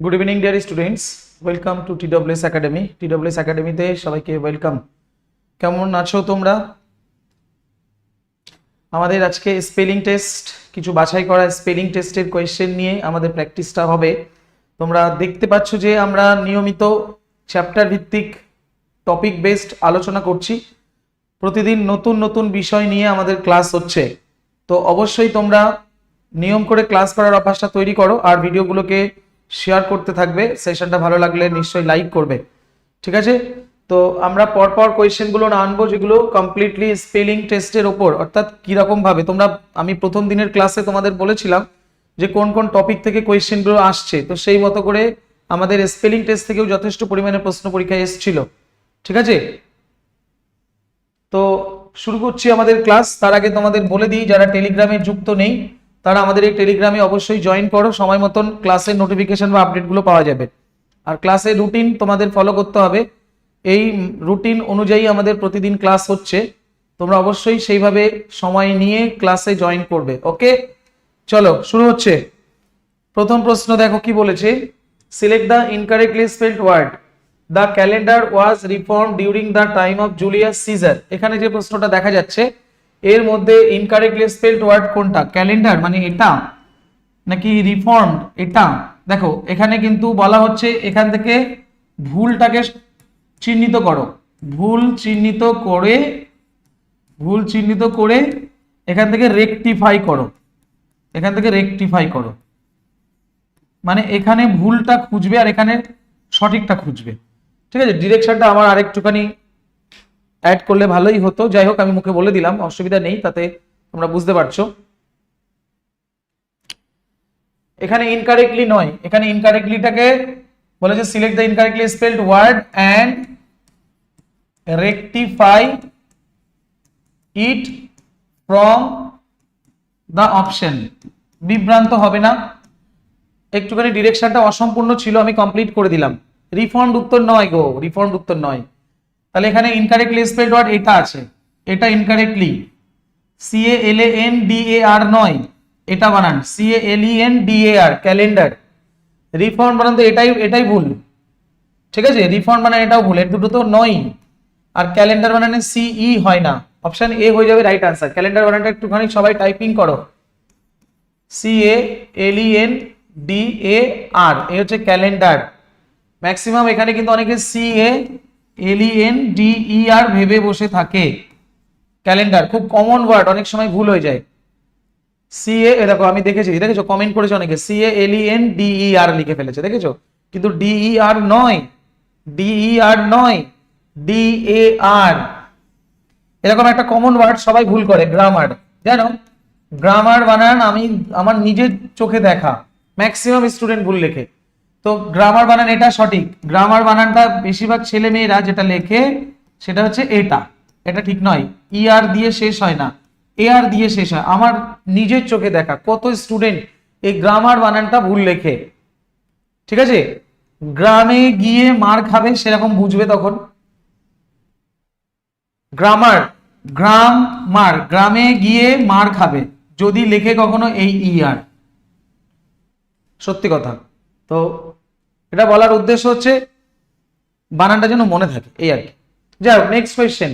Good evening dear students welcome to TWS academy TWS একাডেমিতে সবাইকে welcome কেমন আছো তোমরা? আমাদের আজকে স্পেলিং টেস্ট কিছু বাছাই করা স্পেলিং টেস্টের কোয়েশ্চেন নিয়ে আমাদের প্র্যাকটিসটা হবে। তোমরা দেখতে পাচ্ছ যে আমরা নিয়মিত চ্যাপ্টার ভিত্তিক টপিক বেসড আলোচনা করছি। প্রতিদিন নতুন নতুন বিষয় নিয়ে আমাদের ক্লাস হচ্ছে। তো অবশ্যই তোমরা নিয়ম করে ক্লাস করার অভ্যাসটা তৈরি করো আর ভিডিওগুলোকে শেয়ার করতে থাকবে সেশনটা ভালো লাগলে নিশ্চয়ই লাইক করবে। ঠিক আছে? তো আমরা পরপর কোয়েশ্চেনগুলো না আনব, যেগুলো কমপ্লিটলি স্পেলিং টেস্টের ওপর, অর্থাৎ কীরকম ভাবে। তোমরা, আমি প্রথম দিনের ক্লাসে তোমাদের বলেছিলাম যে কোন কোন টপিক থেকে কোয়েশ্চেনগুলো আসছে, তো সেই মতো করে আমাদের স্পেলিং টেস্ট থেকেও যথেষ্ট পরিমাণে প্রশ্ন পরীক্ষায় এসেছিল। ঠিক আছে? তো শুরু করছি আমাদের ক্লাস তার আগে তোমাদের বলে দিই, যারা টেলিগ্রামে যুক্ত নেই তারা আমাদের এই টেলিগ্রামে অবশ্যই জয়েন করো, সময় মতন ক্লাসের নোটিফিকেশন বা আপডেটগুলো পাওয়া যাবে। আর ক্লাসের রুটিন তোমাদের ফলো করতে হবে। এই রুটিন অনুযায়ী আমাদের প্রতিদিন ক্লাস হচ্ছে। তোমরা অবশ্যই সেইভাবে সময় নিয়ে ক্লাসে জয়েন করবে ওকে চলো, শুরু হচ্ছে। প্রথম প্রশ্ন দেখো কি বলেছে? Select the incorrectly spelled word the calendar was reform during the time of Julius Caesar এখানে যে প্রশ্নটা দেখা যাচ্ছে এর মধ্যে ইনকারেক্টলি স্পেল্ড ওয়ার্ড কোনটা? ক্যালেন্ডার মানে এটা? নাকি রিফর্ম এটা? দেখো, এখানে কিন্তু বলা হচ্ছে এখান থেকে ভুলটাকে চিহ্নিত করো। ভুল চিহ্নিত করে, ভুল চিহ্নিত করে এখান থেকে রেকটিফাই করো। এখান থেকে রেকটিফাই করো। মানে এখানে ভুলটা খুঁজবে আর এখানে সঠিকটা খুঁজবে। ঠিক আছে? ডিরেকশনটা আমার আরেকটুখানি অ্যাড করলে ভালোই হতো। যাই হোক, আমি মুখে বলে দিলাম, অসুবিধা নেই, তাতে তোমরা বুঝতে পারছ। এখানে ইনকারেক্টলি নয়। এখানে ইনকারেক্টলিটাকে বলেছে select the incorrectly spelled word and rectify it from the option বিভ্রান্ত হবে না। একটুখানি ডিরেকশনটা অসম্পূর্ণ ছিল, আমি কমপ্লিট করে দিলাম। রিফন্ড উত্তর নয় গো রিফন্ড উত্তর নয়। তাহলে এখানে ইনকারেক্টলি স্পেলড ওয়ার্ড এটা আছে। এটা incorrectly C A L A N D A R নয়। এটা বানান। C A L E N D A R calendar রিফন্ড বানান তো এটাই এটাই ভুল। ঠিক আছে? রিফন্ড বানান এটাও ভুল। এর দুটো তো নয়। আর ক্যালেন্ডার বানানে সিই হয় না। অপশন এ হয়ে যাবে রাইট আনসার ক্যালেন্ডার বানানটা একটুখানি সবাই টাইপিং করো। C A L E N D A R এ হচ্ছে ক্যালেন্ডার ম্যাক্সিমাম এখানে কিন্তু অনেকে সি এ এল ই আর ভেবে বসে থাকে। ক্যালেন্ডার, খুব কমন ওয়ার্ড অনেক সময় ভুল হয়ে যায়। সি এ দেখো, আমি দেখেছি, দেখেছ? কমেন্ট করেছে অনেকে। সি এ এল ই আর লিখে ফেলেছে, দেখেছ? কিন্তু ই আর নয়। ডি ই আর নয়। ডি এ আর এরকম একটা কমন ওয়ার্ড সবাই ভুল করে গ্রামার জানো? গ্রামার বানান, আমি, আমার নিজের চোখে দেখা। ম্যাক্সিমাম স্টুডেন্ট ভুল লেখে। তো গ্রামার বানান, এটা সঠিক। গ্রামার বানানটা বেশিরভাগ ছেলে মেয়েরা যেটা লেখে, সেটা হচ্ছে এটা। এটা ঠিক নয়। ই আর দিয়ে শেষ হয় না। এ আর দিয়ে শেষ হয়। আমার নিজের চোখে দেখা, কত স্টুডেন্ট এই গ্রামার বানানটা ভুল লেখে। ঠিক আছে? গ্রামে গিয়ে মার খাবে, সেরকম বুঝবে তখন। গ্রামার গ্রাম মার। গ্রামে গিয়ে মার খাবে। যদি লেখে কখনো এই ই আর সত্যি কথা। তো এটা বলার উদ্দেশ্য হচ্ছে বানানটা যেন মনে থাকে, এই আর কি। যাই হোক next question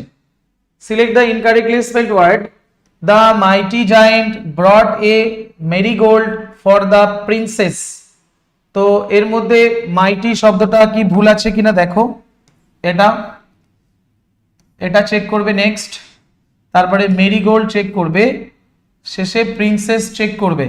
select the incorrectly spelled word the mighty giant brought a marigold for the princess তো এর মধ্যে মাইটি শব্দটা কি ভুল আছে কিনা দেখো। এটা এটা চেক করবে নেক্সট তারপরে মেরিগোল্ড চেক করবে। শেষে প্রিন্সেস চেক করবে।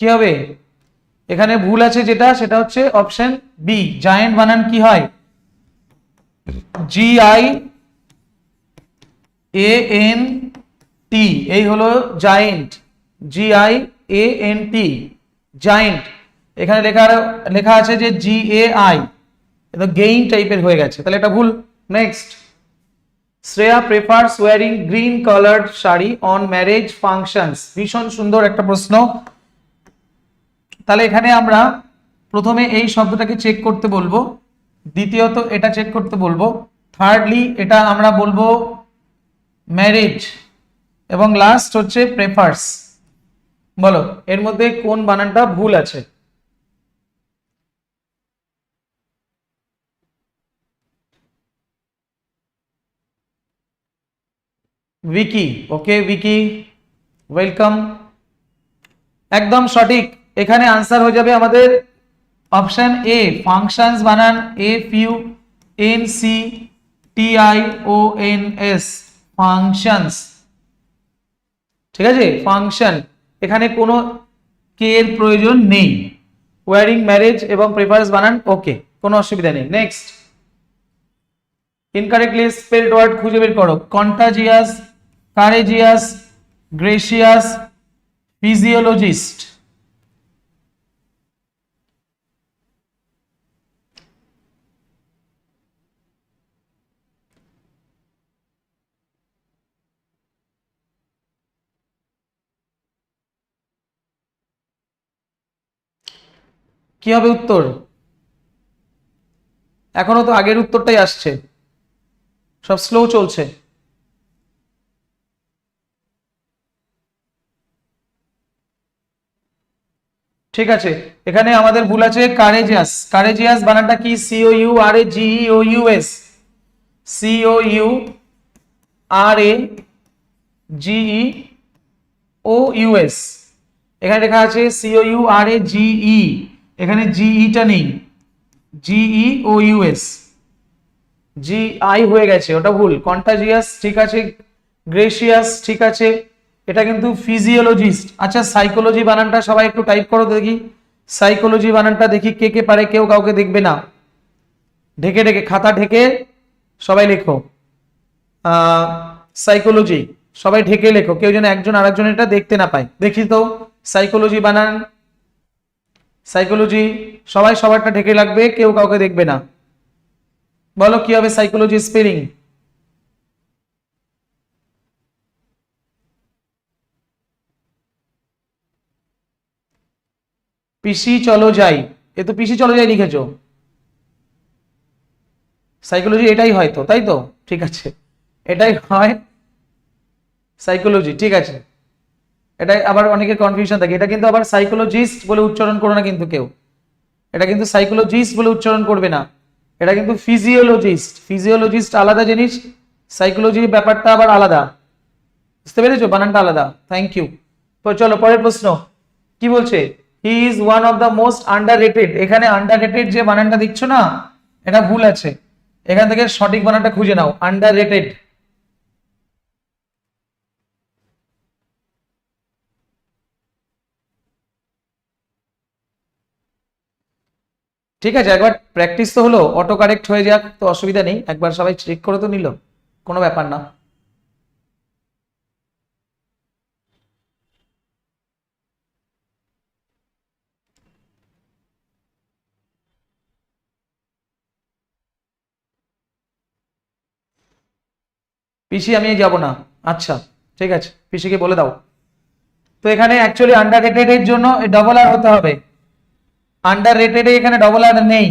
কি হবে? এখানে ভুল আছে যেটা, সেটা হচ্ছে অপশন বি জায়েন্ট বানান কি হয়? জি আই এ এন টি এই হলো giant G I A N T giant এখানে লেখা লেখা আছে যে জি এ আই এটা গেইন টাইপের হয়ে গেছে, তাহলে এটা ভুল। Next Shreya prefers wearing green coloured sari on marriage functions ভীষণ সুন্দর একটা প্রশ্ন। তাহলে এখানে আমরা প্রথমে এই শব্দটাকে চেক করতে বলব। দ্বিতীয়ত এটা চেক করতে বলব। থার্ডলি এটা আমরা বলব ম্যারেজ এবং লাস্ট হচ্ছে প্রেফার্স বলো, এর মধ্যে কোন বানানটা ভুল আছে? উইকি ওকে উইকি ওয়েলকাম একদম সঠিক। এখানে আনসার হয়ে যাবে আমাদের অপশন এ ফাংশনস বানান F U N C T I O N S functions ঠিক আছে? ফাংশন এখানে কোনো কে এর প্রয়োজন নেই। ওয়ারিং ম্যারেজ এবং প্রেফারেন্স বানান ওকে কোনো অসুবিধা নেই। নেক্সট ইনকারেক্টলি স্পেলড ওয়ার্ড খুঁজে বের করো। কন্টাজিয়াস কারেজিয়াস গ্রেসিয়াস ফিজিওলজিস্ট কি হবে উত্তর? এখনও তো আগের উত্তরটাই আসছে। সব স্লো চলছে। ঠিক আছে, এখানে আমাদের ভুল আছে কারেজিয়াস কারেজিয়াস বানানটা কি? C O U R A G O U S C O U R A G E O U S এখানে লেখা আছে C O U R A G E এখানে জিইটা নেই। G E O U S G I হয়ে গেছে, ওটা ভুল। কন্টাজিয়াস ঠিক আছে। গ্রেসিয়াস ঠিক আছে। এটা কিন্তু ফিজিওলজিস্ট আচ্ছা সাইকোলজি বানানটা সবাই একটু টাইপ করো দেখি। সাইকোলজি বানানটা দেখি কে কে পারে, কেউ কাউকে দেখবে না। ঢেকে ঢেকে, খাতা ঢেকে সবাই লেখো। সাইকোলজি সবাই ঢেকে লেখো। কেউ যেন একজন আরেকজন এটা দেখতে না পায়। দেখি তো সাইকোলজি বানান। সাইকোলজি, সবাই সবারটা ঢেকে লাগবে কেউ কাউকে দেখবে না। বলো, কি হবে সাইকোলজি স্পেলিং পিসি চলো যাই। এ তো পিসি চলো যাই লিখেছো। সাইকোলজি এটাই হয় তো, তাই তো? ঠিক আছে। এটাই হয় সাইকোলজি, ঠিক আছে। এটাই আবার অনেকের কনফিউশন থাকে। এটা কিন্তু আবার সাইকোলজিস্ট বলে উচ্চারণ করো না কিন্তু কেউ। এটা কিন্তু সাইকোলজিস্ট বলে উচ্চারণ করবে না। এটা কিন্তু ফিজিওলজিস্ট ফিজিওলজিস্ট আলাদা জিনিস সাইকোলজির ব্যাপারটা আবার আলাদা। বুঝতে পেরেছ? বানানটা আলাদা। থ্যাংক ইউ তো চলো, পরের প্রশ্ন। কি বলছে? He is one of the most underrated এখানে আন্ডার রেটেড যে বানানটা দিচ্ছ না, এটা ভুল আছে। এখান থেকে সঠিক বানানটা খুঁজে নাও। আন্ডার রেটেড ঠিক আছে, একবার প্র্যাকটিস তো হলো অটো কারেক্ট হয়ে যাক, তো অসুবিধা নেই, একবার সবাই চেক করে তো নিল, কোনো ব্যাপার না। পিসি, আমি যাব না। আচ্ছা ঠিক আছে, পিসিকে বলে দাও। তো এখানে অ্যাকচুয়ালি আন্ডার রেটেড এর জন্য ডবল আর হতে হবে। আন্ডার রেটেড এখানে ডবল আর নেই।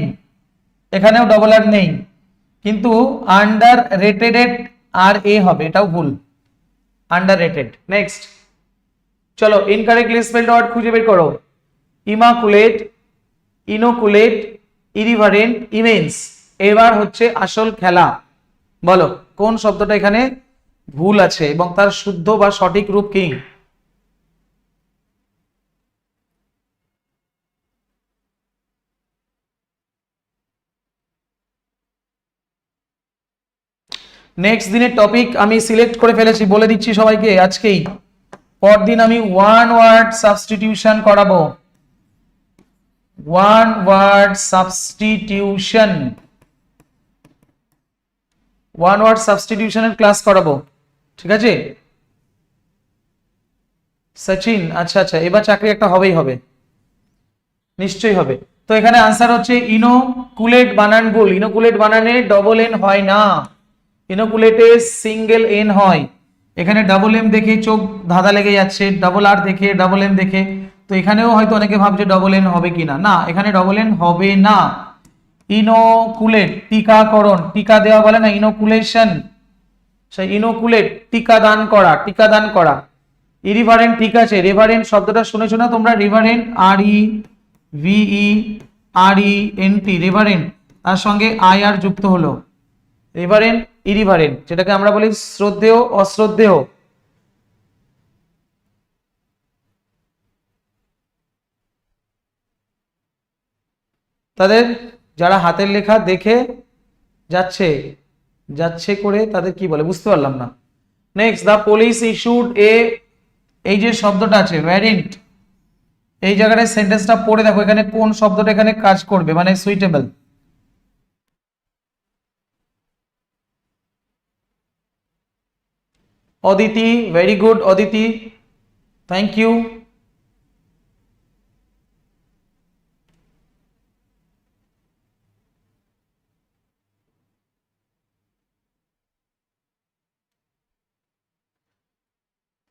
এখানেও ডবল আর নেই। কিন্তু আন্ডার রেটেড আর এ হবে, এটাও ভুল। আন্ডার রেটেড নেক্সট চলো ইনকারেক্টলি স্পেলড ওয়ার্ড খুঁজে বের করো। ইমাকুলেট ইনোকুলেট ইরিভারেন্ট ইমেন্স এবার হচ্ছে আসল খেলা। বলো, কোন শব্দটা এখানে ভুল আছে এবং তার শুদ্ধ বা সঠিক রূপ কি? নেক্সট দিনের টপিক আমি সিলেক্ট করে ফেলেছি, বলে দিচ্ছি সবাইকে, আজকেই। পরদিন আমি ওয়ান ওয়ার্ড সাবস্টিটিউশন করাবো। One word substitution one word সাবস্টিটিউশনের class করাবো। ঠিক আছে? সচিন আচ্ছা আচ্ছা এবার চাকরি একটা হবেই হবে। নিশ্চয়ই হবে। তো এখানে আনসার হচ্ছে, ইনোকুলেট বানান ভুল। ইনোকুলেট বানানে ডবল এন হয় না। ইনোকুলেটে সিঙ্গেল এন হয়। এখানে ডাবল এম দেখে চোখ ধাঁধা লেগে যাচ্ছে ডাবল আর দেখে ডাবল এম দেখে। তো এখানেও হয়তো অনেকে ভাবছে ডবল এন হবে কিনা। না না এখানে ডবল এন হবে না। ইনোকুলেট টিকাকরণ। টিকা দেওয়া বলে না ইনোকুলেশন সেই ইনোকুলেট টিকা দান করা, টিকা দান করা। ইরিভারেন্ট ঠিক আছে। রেভারেন্ট শব্দটা শুনেছো না তোমরা? রিভারেন্ট আর E VE R E N T reverent তার সঙ্গে আই আর যুক্ত হলো। রেভারেন্ট ইরিভারেন্ট যেটাকে আমরা বলি শ্রদ্ধেয়, অশ্রদ্ধেয়। তাদের যারা হাতের লেখা দেখে যাচ্ছে যাচ্ছে করে তাদের কি বলে? বুঝতে পারলাম না। Next the police issued a এই যে শব্দটা আছে ভ্যারিয়েন্ট এই জায়গাটায় সেন্টেন্সটা পড়ে দেখো, এখানে কোন শব্দটা এখানে কাজ করবে? মানে suitable Aditi very good Aditi thank you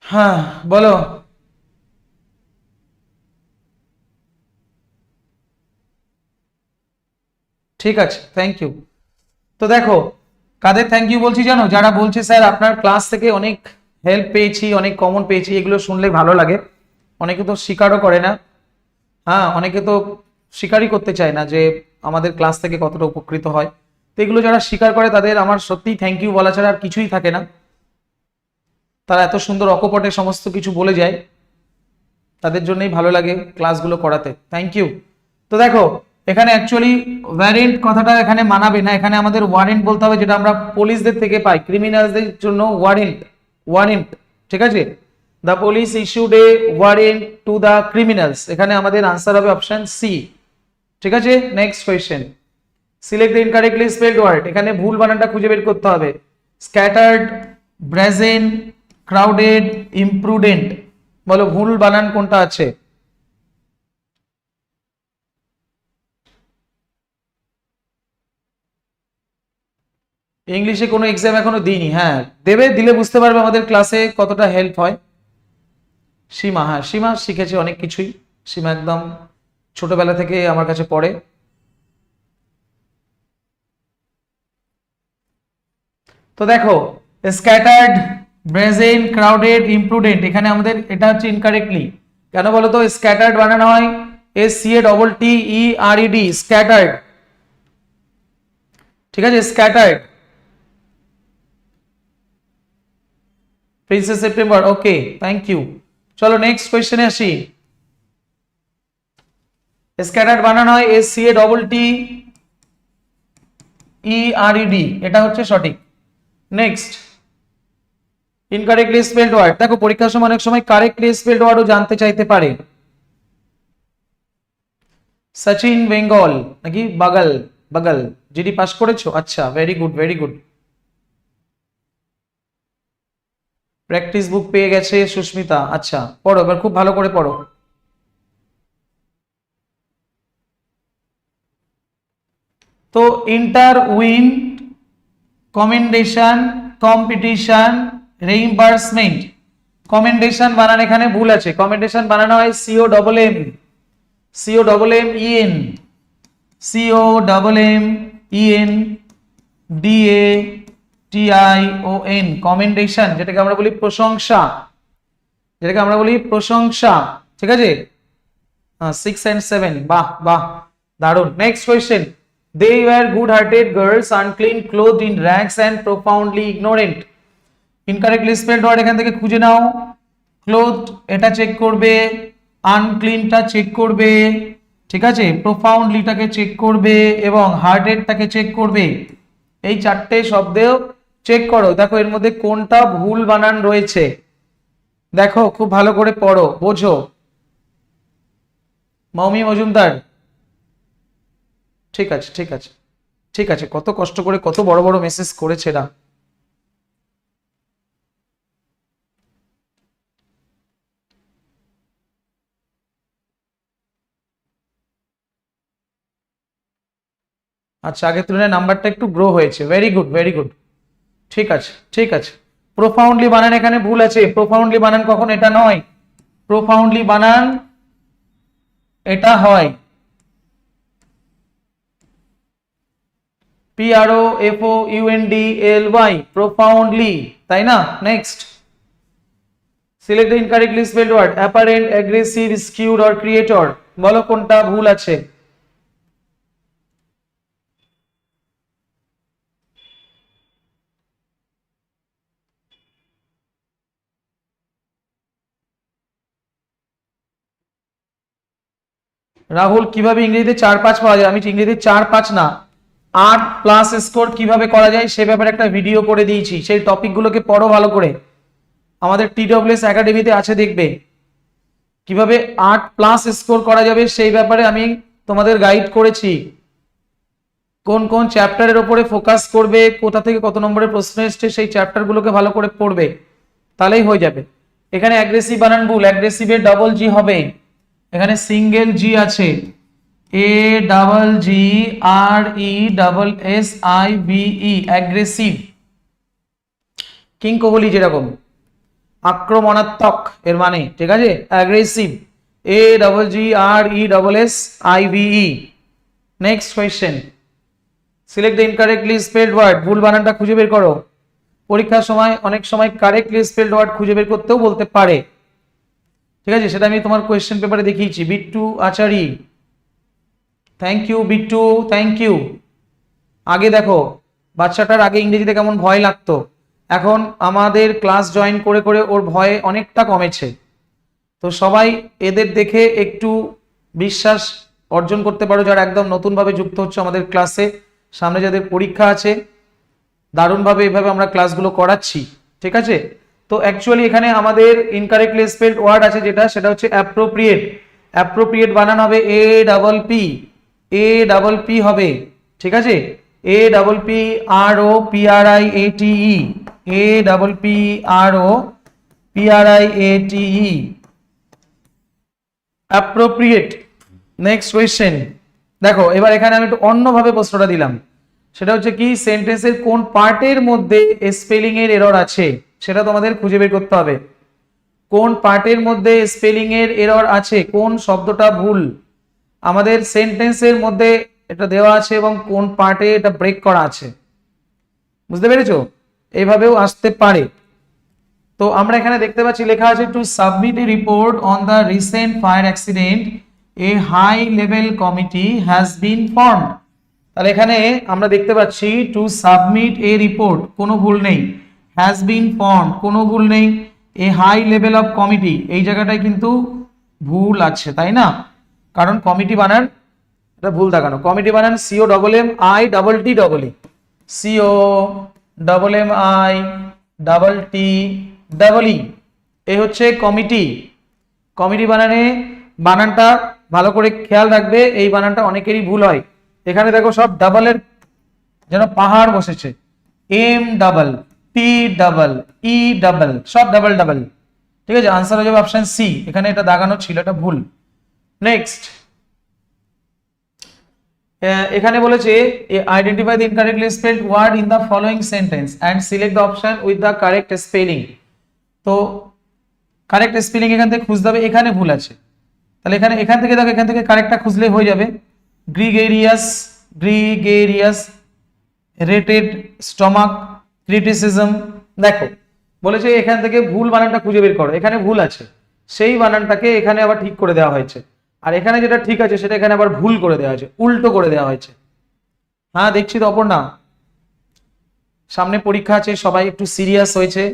হ্যাঁ বলো ঠিক আছে থ্যাংক ইউ তো দেখো কাদের থ্যাংক ইউ বলছি জানো? যারা বলছে, স্যার, আপনার ক্লাস থেকে অনেক হেল্প পেয়েছি, অনেক কমন পেয়েছি, এগুলো শুনলে ভালো লাগে। অনেকে তো স্বীকারও করে না। হ্যাঁ অনেকে তো স্বীকারই করতে চায় না যে আমাদের ক্লাস থেকে কতটা উপকৃত হয়। তো এগুলো যারা স্বীকার করে, তাদের আমার সত্যিই থ্যাংক ইউ বলা ছাড়া আর কিছুই থাকে না। তারা এত সুন্দর অকপটে সমস্ত কিছু বলে যায়। তাদের জন্যই ভালো লাগে ক্লাসগুলো করাতে। থ্যাংক ইউ তো দেখো এখানে অ্যাকচুয়ালি ওয়ারেন্ট কথাটা এখানে মানাবে না। এখানে আমাদের ওয়ারেন্ট বলতে হবে, যেটা আমরা পুলিশদের থেকে পাই ক্রিমিনালদের জন্য ওয়ারেন্ট ওয়ারেন্ট ঠিক আছে? The police issued a warrant to the criminals এখানে আমাদের আনসার হবে অপশন সি ঠিক আছে? Next question select the incorrectly spelled word এখানে ভুল বানানটা খুঁজে বের করতে হবে। স্ক্যাটার্ড ব্রেজেন ক্রাউডেড ইমপ্রুডেন্ট বলো, ভুল বানান কোনটা আছে? ইংলিশে কোনো এক্সাম এখনও দিইনি হ্যাঁ। দেবে, দিলে বুঝতে পারবে আমাদের ক্লাসে কতটা হেল্প হয়। সীমা হ্যাঁ সীমা শিখেছে অনেক কিছুই। সীমা একদম ছোটবেলা থেকে আমার কাছে পড়ে। তো দেখো স্ক্যাটার্ড ব্রেজেন ক্রাউডেড ইমপ্রুডেন্ট এখানে আমাদের এটা হচ্ছে ইনকারেক্টলি কেন বলো তো স্ক্যাটার্ড বানানো হয় S C A double T E R E D scattered ঠিক আছে? Scattered princess September okay thank you চলো নেক্সট কোয়েশ্চেনে আসি। স্ক্যাটার্ড বানানো হয় S C A double T E R E D এটা হচ্ছে সঠিক। নেক্সট ইনকারেক্টলি স্পেলড ওয়ার্ড দেখো, পরীক্ষার সময় অনেক সময় কারেক্টলি স্পেলড ওয়ার্ডও জানতে চাইতে পারে। সচিন বেঙ্গল নাকি বাগল বাগল জিডি পাস করেছ? আচ্ছা very good very good practice book পেয়ে গেছে সুস্মিতা। আচ্ছা পড়ো, এবার খুব ভালো করে পড়ো। তো intervene commendation competition reimbursement commendation বানান এখানে ভুল আছে। কমেন্ডেশন বানানো হয় C O double M C O double M E N C O double M E N D A T I O N commendation যেটাকে আমরা বলি প্রশংসা। যেটাকে আমরা বলি প্রশংসা, ঠিক আছে? সিক্স অ্যান্ড সেভেন বাহ বাহ দারুণ next question they were good hearted girls unclean cloth in rags and profoundly ignorant incorrectly spelled word এখান থেকে খুঁজে নাও। ক্লোথ এটা চেক করবে আনক্লিনটা চেক করবে, ঠিক আছে? প্রোফাউন্ডলিটাকে চেক করবে এবং হার্টেডটাকে চেক করবে। এই চারটে শব্দেও চেক করো, দেখো এর মধ্যে কোনটা ভুল বানান রয়েছে। দেখো, খুব ভালো করে পড়ো, বোঝো। মৌমি মজুমদার। ঠিক আছে ঠিক আছে ঠিক আছে, কত কষ্ট করে কত বড় বড় মেসেজ করেছে এরা। আচ্ছা আগের তুলনায় নাম্বারটা একটু গ্রো হয়েছে। ভেরি গুড ভেরি গুড ঠিক আছে ঠিক আছে। প্রোফাউন্ডলি বানান এখানে ভুল আছে। প্রোফাউন্ডলি বানান কখন? এটা নয়। প্রোফাউন্ডলি বানান এটা হয়। P R O F O U N D L Y profoundly তাই না? Next select incorrectly spelled word apparent aggressive skewed or creator বলো কোনটা ভুল আছে। রাহুল, কীভাবে ইংরেজিতে চার পাঁচ পাওয়া যায়? আমি ইংরেজিতে চার পাঁচ না। আট প্লাস স্কোর কীভাবে করা যায় সে ব্যাপারে একটা ভিডিও করে দিয়েছি। সেই টপিকগুলোকে পড়ো ভালো করে। আমাদের টিডব্লিউএস একাডেমিতে আছে, দেখবে। কীভাবে আট প্লাস স্কোর করা যাবে সেই ব্যাপারে আমি তোমাদের গাইড করেছি। কোন কোন চ্যাপ্টারের ওপরে ফোকাস করবে, কোথা থেকে কত নম্বরের প্রশ্ন এসছে সেই চ্যাপ্টারগুলোকে ভালো করে পড়বে। তাহলেই হয়ে যাবে। এখানে অ্যাগ্রেসিভ বানান ভুল। অ্যাগ্রেসিভের ডবল জি হবে। এখানে সিঙ্গেল জি আছে। A double G R E double S I V E aggressive king Kohli যেরকম, আক্রমণাত্মক এর মানে ঠিক আছে? Aggressive A double G R E double S I V E next question select the incorrectly spelled word ভুল বানানটা খুঁজে বের করো। পরীক্ষার সময়, অনেক সময় কারেক্টলি স্পেলড ওয়ার্ড খুঁজে বের করতেও বলতে পারে। ঠিক আছে, সেটা আমি তোমার কোয়েশ্চেন পেপারে দেখিয়েছি। Bittu Achari. Thank you Bittu thank you আগে দেখো, বাচ্চাটার আগে ইংরেজিতে কেমন ভয় লাগতো। এখন আমাদের ক্লাস জয়েন করে করে ওর ভয় অনেকটা কমেছে। তো সবাই এদের দেখে একটু বিশ্বাস অর্জন করতে পারো, যারা একদম নতুনভাবে যুক্ত হচ্ছে আমাদের ক্লাসে সামনে যাদের পরীক্ষা আছে, দারুণভাবে এভাবে আমরা ক্লাসগুলো করাচ্ছি। ঠিক আছে? তো অ্যাকচুয়ালি এখানে আমাদের ইনকারেক্টলি স্পেলড ওয়ার্ড আছে যেটা, সেটা হচ্ছে অ্যাপ্রোপ্রিয়েট অ্যাপ্রোপ্রিয়েট বানান হবে A double P A double P হবে, ঠিক আছে? A double P R O P R I A T E A double P R O P R I A T E appropriate next question দেখো, এবার এখানে আমি একটু অন্যভাবে প্রশ্নটা দিলাম। সেটা হচ্ছে কি সেন্টেন্সের কোন পার্টের মধ্যে স্পেলিং এর এরর আছে? সেটা তোমাদের খুঁজে বের করতে হবে। কোন পার্টের মধ্যে স্পেলিং এর এরর আছে? কোন শব্দটা ভুল? আমাদের সেন্টেন্সের মধ্যে এটা দেওয়া আছে এবং কোন পার্টে এটা ব্রেক করা আছে। বুঝতে পেরেছ? এইভাবেও আসতে পারে। তো আমরা এখানে দেখতে পাচ্ছি লেখা আছে to submit a report on the recent fire accident a high level committee has been formed তাহলে এখানে আমরা দেখতে পাচ্ছি টু সাবমিট এ রিপোর্ট কোনো ভুল নেই। হ্যাজ বিন ফর্ম কোনো ভুল নেই। A high level of committee এই জায়গাটায় কিন্তু ভুল আছে, তাই না? কারণ কমিটি বানান, এটা ভুল দেখানো। কমিটি বানান C O double M I double T double E C O double M I double T double E এই হচ্ছে কমিটি কমিটি বানানে বানানটা ভালো করে খেয়াল রাখবে, এই বানানটা অনেকেরই ভুল হয়। এখানে দেখো সব ডাবলের যেন পাহাড় বসেছে। M double T double E double সব ডাবল ডাবল ঠিক আছে আনসার হয়ে যাবে অপশন সি এখানে এটা দাগানো ছিল, এটা ভুল। নেক্সট এখানে বলেছে identify the incorrectly spelled word in the following sentence and select the option with the correct spelling তো কারেক্ট স্পেলিং এখান থেকে খুঁজতে হবে, এখানে ভুল আছে। তাহলে এখানে, এখান থেকে দেখো, এখান থেকে কারেক্টটা খুঁজলে হয়ে যাবে। Gregarious gregarious rated stomach criticism দেখো, বলেছে এখান থেকে ভুল বানানটা খুঁজে বের করো, এখানে ভুল আছে। সেই বানানটাকে এখানে আবার ঠিক করে দেওয়া হয়েছে। আর এখানে যেটা ঠিক আছে, সেটা এখানে আবার ভুল করে দেওয়া হয়েছে, উল্টো করে দেওয়া হয়েছে। হ্যাঁ দেখছি তো অপর না সামনে পরীক্ষা আছে, সবাই একটু সিরিয়াস হয়েছে।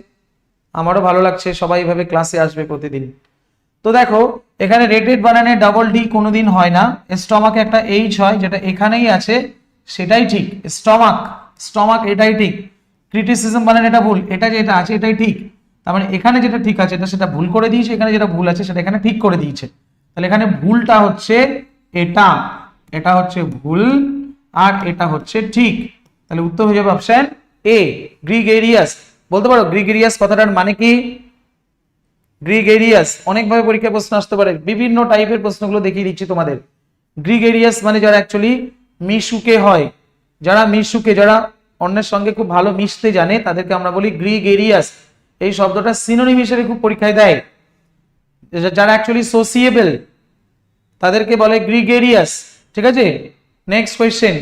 আমারও ভালো লাগছে, সবাই এভাবে ক্লাসে আসবে প্রতিদিন। তো দেখো, এখানে রেটেড বানানে ডাবল ডি কোনোদিন হয় না। স্টমাকে একটা এইচ হয়, যেটা এখানেই আছে, সেটাই ঠিক। স্টমাক স্টমাক এটাই ঠিক। ক্রিটিসিজম বানান এটা ভুল, এটা যেটা আছে, এটাই ঠিক। তার মানে এখানে যেটা ঠিক আছে, এটা সেটা ভুল করে দিয়েছে, এখানে যেটা ভুল আছে, সেটা এখানে ঠিক করে দিয়েছে। তাহলে এখানে ভুলটা হচ্ছে এটা এটা হচ্ছে ভুল আর এটা হচ্ছে ঠিক। তাহলে উত্তর হয়ে যাবে অপশন এ গ্রিগেরিয়াস বলতে পারো গ্রিগেরিয়াস কথাটার মানে কি? গ্রিগেরিয়াস অনেকভাবে পরীক্ষায় প্রশ্ন আসতে পারে, বিভিন্ন টাইপের প্রশ্নগুলো দেখিয়ে দিচ্ছি তোমাদের। গ্রিগেরিয়াস মানে যারা অ্যাকচুয়ালি মিশুকে হয়, যারা মিশুকে, যারা অন্যের সঙ্গে খুব ভালো মিশতে জানে, তাদেরকে আমরা বলি গ্রিগেরিয়াস এই শব্দটা সিনোনিম হিসেবে খুব পরীক্ষায় দেয়। যারা অ্যাকচুয়ালি সোসিয়েবল তাদেরকে বলে গ্রিগেরিয়াস ঠিক আছে? Next question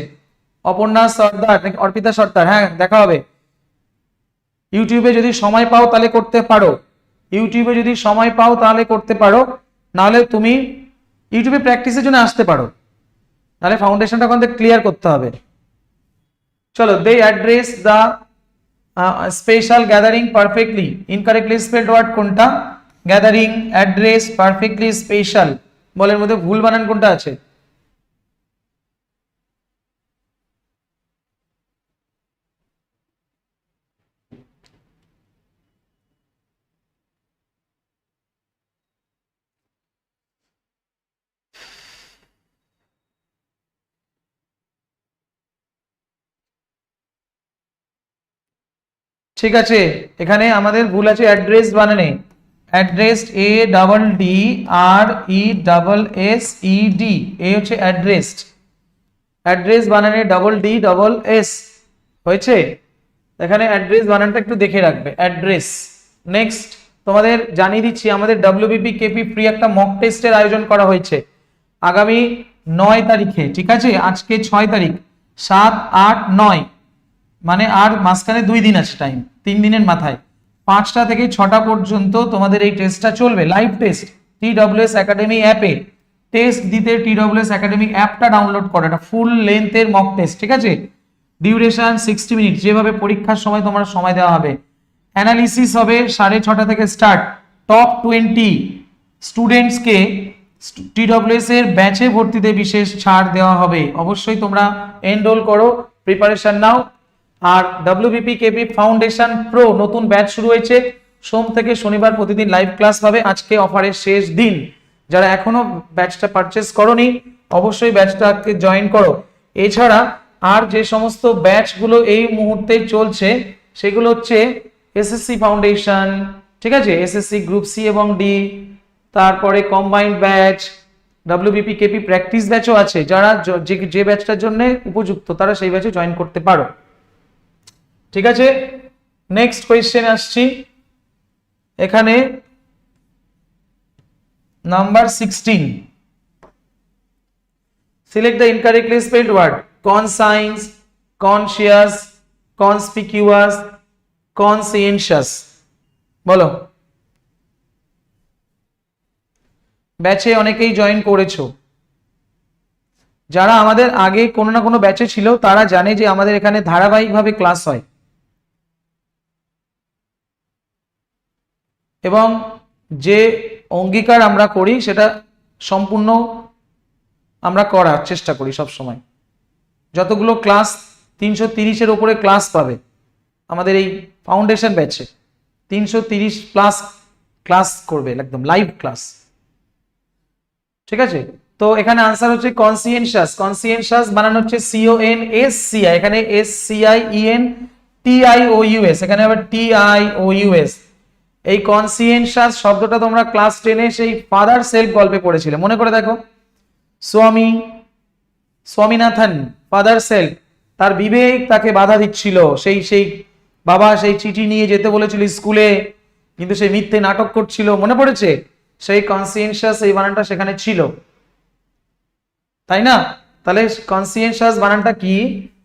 Aparna Sardar Arpita Sardar? হ্যাঁ দেখা হবে। ইউটিউবে যদি সময় পাও তাহলে করতে পারো। ইউটিউবে যদি সময় পাও তাহলে করতে পারো। নাহলে তুমি ইউটিউবে প্র্যাকটিসের জন্য আসতে পারো। নাহলে ফাউন্ডেশনটা ওখান থেকে ক্লিয়ার করতে হবে। চলো they address the special gathering perfectly incorrectly spelled word কোনটা? গ্যাদারিং অ্যাড্রেস পারফেক্টলি স্পেশাল বলের মধ্যে ভুল বানান কোনটা আছে? ঠিক আছে, এখানে আমাদের ভুল আছে address বানানে। Address A double D R E double S E D এ হচ্ছে অ্যাড্রেসড অ্যাড্রেস বানানে ডাবল ডি ডাবল এস হয়েছে? এখানে অ্যাড্রেস বানানটা একটু দেখে রাখবে অ্যাড্রেস নেক্সট তোমাদের জানিয়ে দিচ্ছি, আমাদের ডাব্লিউবিপি কেপি ফ্রি একটা মক টেস্টের আয়োজন করা হয়েছে। আগামী নয় তারিখে, ঠিক আছে? আজকে ছয় তারিখ, সাত, আট, নয়। মানে আর মাঝখানে দুই দিন আছে টাইম তিন দিনের মাথায়। পাঁচটা থেকে ছটা পর্যন্ত তোমাদের এই টেস্টটা চলবে live test T WS academy অ্যাপে টেস্ট দিতে টি ডব্লিউএস একাডেমি অ্যাপটা ডাউনলোড করো এটা ফুল লেন্থের মক টেস্ট ঠিক আছে? ডিউরেশন সিক্সটি মিনিট যেভাবে পরীক্ষার সময় তোমার সময় দেওয়া হবে। অ্যানালিসিস হবে সাড়ে ছটা থেকে স্টার্ট টপ টোয়েন্টি স্টুডেন্টসকে টি টিডব্লিউএস এর ব্যাচে ভর্তিতে বিশেষ ছাড় দেওয়া হবে। অবশ্যই তোমরা এনরোল করো প্রিপারেশন নাও। আর ডব্লিউবিপি কেপি ফাউন্ডেশন প্রো নতুন ব্যাচ শুরু হয়েছে। সোম থেকে শনিবার প্রতিদিন লাইভ ক্লাস পাবে। আজকে অফারের শেষ দিন। যারা এখনও ব্যাচটা পারচেস করনি, অবশ্যই ব্যাচটাকে জয়েন করো। এছাড়া আর যে সমস্ত ব্যাচগুলো এই মুহূর্তে চলছে, সেগুলো হচ্ছে এসএসসি ফাউন্ডেশন ঠিক আছে? এসএসসি গ্রুপ সি এবং ডি তারপরে combined batch WBP KP practice ব্যাচও আছে। যারা যে ব্যাচটার জন্য উপযুক্ত, তারা সেই ব্যাচে জয়েন করতে পারো। ঠিক আছে? নেক্সট কোয়েশ্চেন আসছি। এখানে number sixteen select the incorrectly spelled word conscience conscious conspicuous conscientious বলো। ব্যাচে অনেকেই জয়েন করেছ। যারা আমাদের আগে কোনো না কোনো ব্যাচে ছিল, তারা জানে যে আমাদের এখানে ধারাবাহিকভাবে ক্লাস হয়। এবং যে অঙ্গীকার আমরা করি, সেটা সম্পূর্ণ আমরা করার চেষ্টা করি সব সময় যতগুলো ক্লাস তিনশো তিরিশের ওপরে ক্লাস পাবে, আমাদের এই ফাউন্ডেশন ব্যাচে তিনশো তিরিশ প্লাস ক্লাস করবে, একদম লাইভ ক্লাস। ঠিক আছে? তো এখানে আনসার হচ্ছে কনসিয়েন্সাস কনসিয়েন্সাস বানানো হচ্ছে C O N S C I এখানে S C I E N T I O U S এখানে আবার টি আই ও ইউএস এই কনসিয়েন্সাস শব্দটা তোমরা ক্লাস টেনে সেই ফাদার সেলফ গল্পে পড়েছিলে। মনে করে দেখো, স্বামী, স্বামীনাথন ফাদার সেলফ তার বিবেক তাকে বাধা দিচ্ছিল। সেই সেই বাবা সেই চিঠি নিয়ে যেতে বলেছিল স্কুলে, কিন্তু সেই মিথ্যে নাটক করছিল। মনে পড়েছে? সেই কনসিয়েন্সাস এই বানানটা সেখানে ছিল। তাই না? তাহলে কনসিয়েন্সাস বানানটা কি?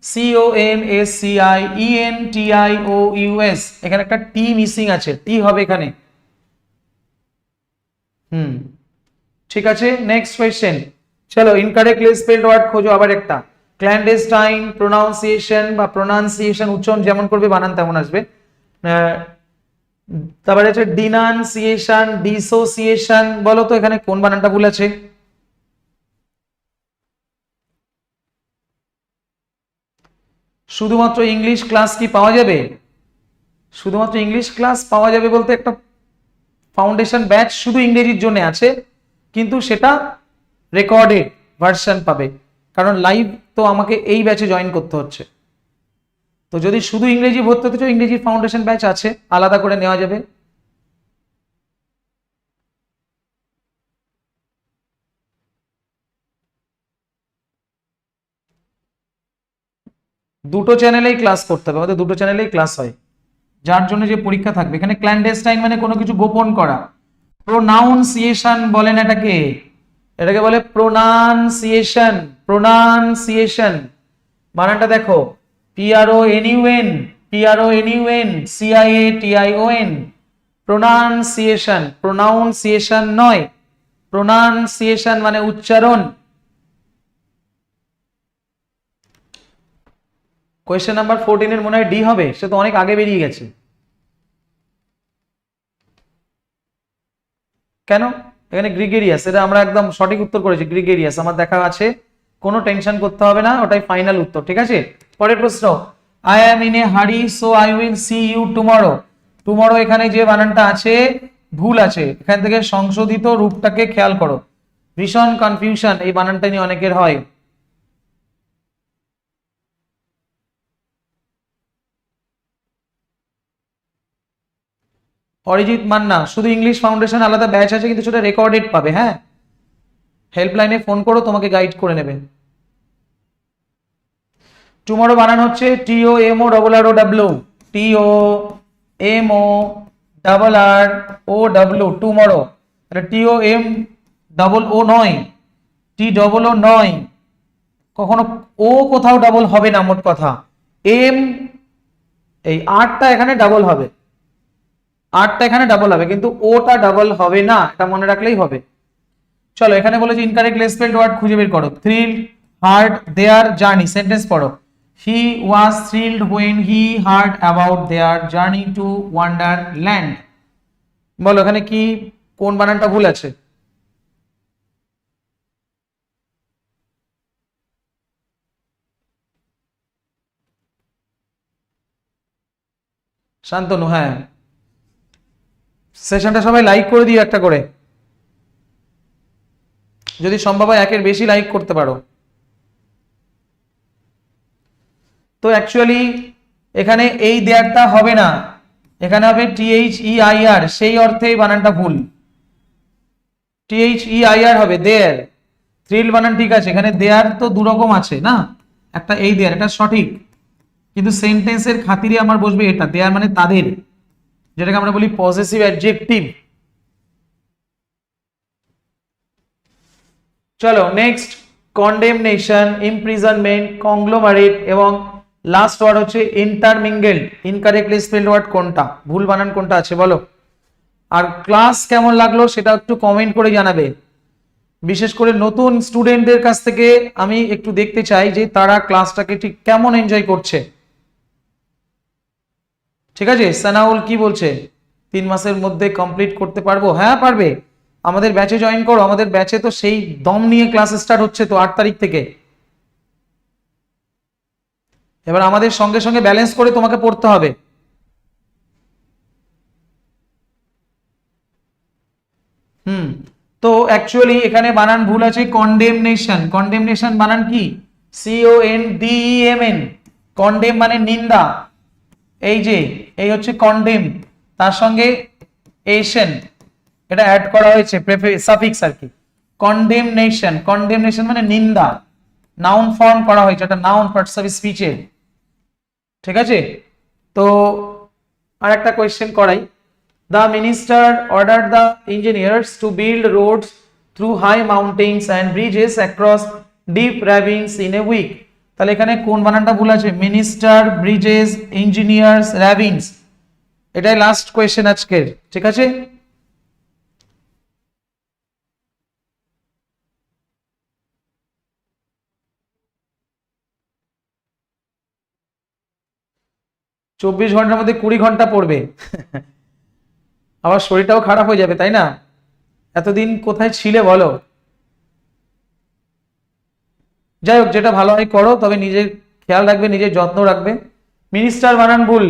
C O N S C I E N T I O U S এখানে একটা টি মিসিং আছে। টি হবে এখানে। হুম। ঠিক আছে? নেক্সট কোয়েশ্চেন চলো ইনকারেক্টলি স্পেলড ওয়ার্ড খোঁজো আবার একটা। ক্ল্যান্ডেস্টাইন প্রোনাউন্সিয়েশন বা প্রোনাউন্সিয়েশন উচ্চারণ যেমন করবে, বানান তেমন আসবে। তারপরে হচ্ছে ডিনাউন্সিয়েশন ডিসোসিয়েশন বলো তো এখানে কোন বানানটা ভুল আছে? শুধুমাত্র ইংলিশ ক্লাস কি পাওয়া যাবে? শুধুমাত্র ইংলিশ ক্লাস পাওয়া যাবে বলতে একটা ফাউন্ডেশন ব্যাচ শুধু ইংরেজির জন্য আছে, কিন্তু সেটা রেকর্ডেড ভার্সন পাবে। কারণ লাইভ তো আমাকে এই ব্যাচে জয়েন করতে হচ্ছে। তো যদি শুধু ইংরেজি ভর্তি হতে চাও, ইংরেজির ফাউন্ডেশন ব্যাচ আছে, আলাদা করে নেওয়া যাবে। দুটো চ্যানেলেই ক্লাস করতে হবে আমাদের দুটো চ্যানেলেই ক্লাস হয়। যার জন্য যে পরীক্ষা থাকবে। এখানে ক্ল্যান্ডেস্টাইন মানে কোনো কিছু গোপন করা। প্রোনাউন্সিয়েশন বলেন এটাকে। এটাকে বলে প্রোনাউন্সিয়েশন প্রোনাউন্সিয়েশন বানানটা দেখো P R O N U N P R O N U N C I A T I O N pronunciation pronunciation নয়। প্রোনাউন্সিয়েশন মানে উচ্চারণ। কোয়েশ্চেন নাম্বার ফোরটিনের মনে হয় ডি হবে, সে তো অনেক আগে বেরিয়ে গেছে। কেন? এখানে গ্রিগেরিয়াস এটা আমরা একদম সঠিক উত্তর করেছি গ্রিগেরিয়াস আমার দেখা আছে, কোনো টেনশন করতে হবে না, ওটাই ফাইনাল উত্তর, ঠিক আছে? পরের প্রশ্ন I am in a hurry so I will see you tomorrow tomorrow এখানে যে বানানটা আছে, ভুল আছে, এখান থেকে সংশোধিত রূপটাকে খেয়াল করো। ভীষণ কনফিউশন এই বানানটা নিয়ে অনেকের হয়। অরিজিৎ মান্না, শুধু ইংলিশ ফাউন্ডেশন আলাদা ব্যাচ আছে, কিন্তু সেটা রেকর্ডেড পাবে হ্যাঁ? হেল্পলাইনে ফোন করো, তোমাকে গাইড করে নেবে। টুমরো বানান হচ্ছে T O M O double R O W T O M O double R O W tomorrow T O M double O নয় টি ডবল ও নয় কখনো ও কোথাও ডাবল হবে না, মোট কথা। এম এই আটটা এখানে ডাবল হবে। আটটা এখানে ডাবল হবে, কিন্তু ওটা ডাবল হবে না, এটা মনে রাখলেই হবে। চলো, এখানে বলেছে ইনকারেক্ট স্পেলড ওয়ার্ড খুঁজে বের করো। Thrill heard their journey sentence পড়ো। He was thrilled when he heard about their journey to wonderland বলো, এখানে কি, কোন বানানটা ভুল আছে? শান্তনু হ্যাঁ। সেশনটা সবাই লাইক করে দিও একটা করে। যদি সম্ভব হয় একের বেশি লাইক করতে পারো। তো অ্যাকচুয়ালি এখানে এই দেয়ারটা হবে না। এখানে হবে টিএইচ ই আই আর সেই অর্থে এই বানানটা ভুল। টিএইচ ই আই আর হবে দেয়ার থ্রিল বানান ঠিক আছে, এখানে দেয়ার তো দু রকম আছে না? একটা এই দেয়ার এটা সঠিক। কিন্তু সেন্টেন্সের খাতিরে আমার বসবে এটা দেয়ার মানে তাদের। যেটাকে আমরা বলি পজিটিভ অ্যাডজেক্টিভ চলো নেক্সট কন্ডেমনেশন ইমপ্রিজনমেন্ট কংগ্লোমারেট এবং লাস্ট ওয়ার্ড হচ্ছে ইন্টারমিঙ্গেল ইনকারেক্টলি স্পেলড ওয়ার্ড কোনটা? ভুল বানান কোনটা আছে বলো? আর ক্লাস কেমন লাগল সেটা একটু কমেন্ট করে জানাবে। বিশেষ করে নতুন স্টুডেন্টদের কাছ থেকে আমি একটু দেখতে চাই যে তারা ক্লাসটাকে ঠিক কেমন এনজয় করছে। ঠিক আছে? সানাউল কি বলছে? তিন মাসের মধ্যে কমপ্লিট করতে পারব? হ্যাঁ পারবে। আমাদের ব্যাচে জয়েন করো। আমাদের ব্যাচে তো সেই দম নিয়ে ক্লাস স্টার্ট হচ্ছে তো আট তারিখ থেকে। এবার আমাদের সঙ্গে সঙ্গে ব্যালেন্স করে তোমাকে পড়তে হবে। হুম, তো অ্যাকচুয়ালি এখানে বানান ভুল আছে। কন্ডেমনেশন কন্ডেমনেশন বানান কি? C O N D M N condemn মানে নিন্দা। এই যে এই হচ্ছে কন্ডেম তার সঙ্গে এশন এটা অ্যাড করা হয়েছে সাফিক্স আর কি। কন্ডেমনেশন কন্ডেমনেশন মানে নিন্দা। নাউন ফর্ম করা হয়েছে, এটা নাউন পার্টস অফ স্পিচে ঠিক আছে? তো আর একটা কোয়েশ্চেন করাই। The minister order the engineers to build roads through high mountains and bridges across deep ravines in a week তাহলে এখানে কোন বানানটা ভুল আছে? মিনিস্টার ব্রিজেস ইঞ্জিনিয়ার্স র্যাভিনস এটাই লাস্ট কোয়েশ্চেন আজকের ঠিক আছে? চব্বিশ ঘণ্টার মধ্যে কুড়ি ঘণ্টা পড়বে। আবার শরীরটাও খারাপ হয়ে যাবে তাই না? এতদিন কোথায় ছিলে বলো? যাই হোক, যেটা ভালো হয় করো, তবে নিজের খেয়াল রাখবে, নিজের যত্ন রাখবে। মিনিস্টার বানান ভুল।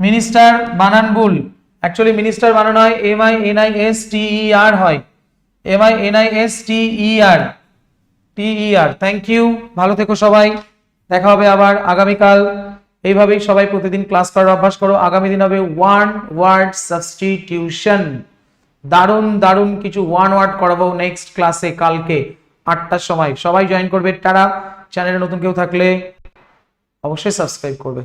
মিনিস্টার বানান ভুল। অ্যাকচুয়ালি মিনিস্টার বানানো হয় M I N I S T E R হয়। M I N I S T E R T E R thank you ভালো থেকো সবাই। দেখা হবে আবার আগামীকাল। এইভাবেই সবাই প্রতিদিন ক্লাস করার অভ্যাস করো। আগামী দিন হবে ওয়ান ওয়ার্ড সাবস্টিটিউশন দারুণ দারুণ কিছু ওয়ান ওয়ার্ড করাবো নেক্সট ক্লাসে কালকে। আটটার সময়। সবাই জয়েন করবে। তারা চ্যানেলে নতুন কেউ থাকলে অবশ্যই সাবস্ক্রাইব করবে।